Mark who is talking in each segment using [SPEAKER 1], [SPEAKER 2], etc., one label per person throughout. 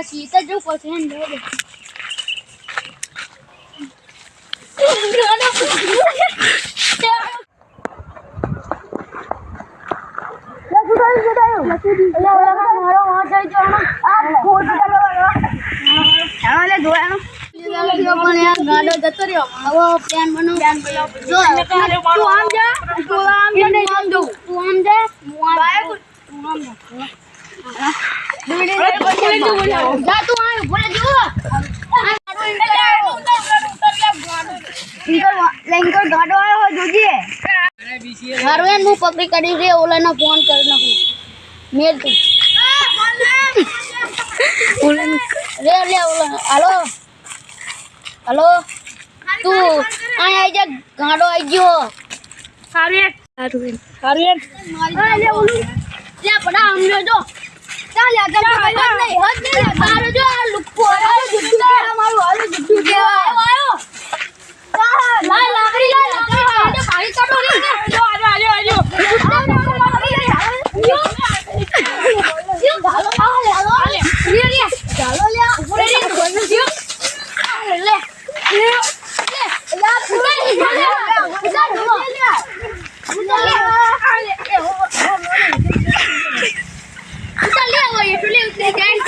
[SPEAKER 1] આ સીત જ જવું પડશે ને લે. ગાડો જતો રહ્યો હવે પ્લાન બનાવ જો તું આમ જા તું આમ જા તું આમ જા તું આમ જા તું આમ જો એન હું પકડી કાઢી રે ઓલાનો ફોન કરી નાખું મેલ તું રે લે ઓલા હાલો હાલો તું અહીં આવી જા ગાડો આવી ગયો
[SPEAKER 2] સારું સારું સારું
[SPEAKER 1] લે ઓલું. લે પડા આમ જો. ચાલ હદ નહીં. હદ નહીં મારો જો આ લુક્કો આ જુઠ્ઠું છે મારું હાલો જુઠ્ઠું કહેવાય આયો લા લાકડી લા લાકડી પાણી કાઢો રે
[SPEAKER 2] આજો આજો આજો
[SPEAKER 1] ચાલો ચાલો હાલો રે રે ચાલો લે ઉપર રે બોલ લે લે લે લા પૂરા લે પૂરા લે ઉતર લે હવે એટલું લે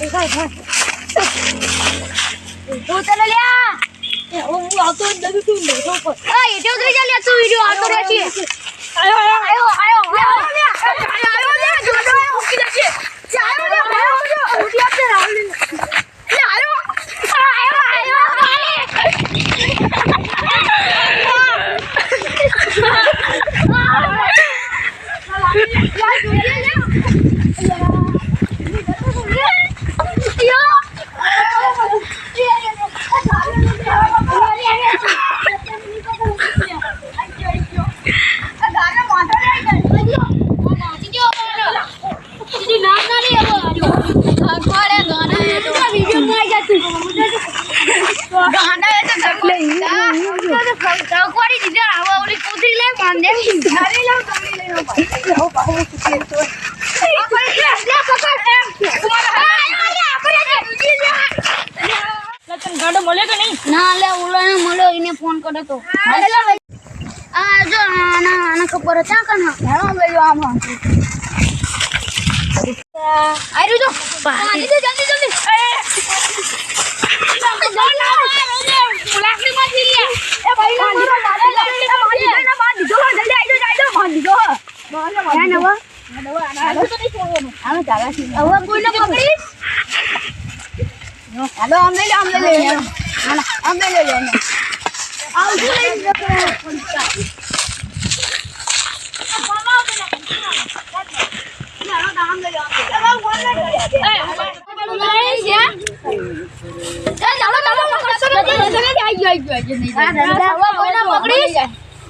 [SPEAKER 1] ઉતરી ઉતરી ઉતર કરી ઉતર યાર ઉતર યાર પાણી જવાનું ઓયન આ ઘરમાં તું જો
[SPEAKER 2] લે
[SPEAKER 1] તો લેંગડાની પતાઈ નથી જોઈ ને આગળ બચ્ચા
[SPEAKER 2] તું તો રે આયો આયો ગાડો મળે કે નહીં?
[SPEAKER 1] ના લે ઓલાને મળ્યો એને ફોન કર્યો તો. આ જો આના આના ખબર હતા કના હેલો લઈ આમ. આર્યું જો. પાણી દે જલ્દી જલ્દી લાકડી માંથી લે એ ભાઈ ના મારો દાદા જલ્દી ના બાદ દીધો જલ્દી આઈ જો આઈ જો બાદ દીધો છે હવે કોઈને?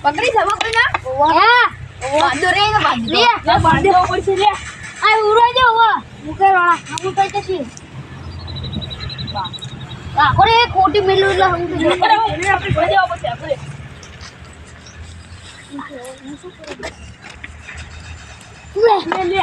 [SPEAKER 1] પકડીશ. લઈ લે આમ લઈ લે બાંધો રે બાંધો
[SPEAKER 2] પડશે લે.
[SPEAKER 1] આ ઉરાઈ દે હવે મુકે રોણા હું કઈ તો છી આખો રે ખોટી મેલું એટલે હું તો
[SPEAKER 2] આપણે ભરી દેવા પડશે આપણે.
[SPEAKER 1] લે લે.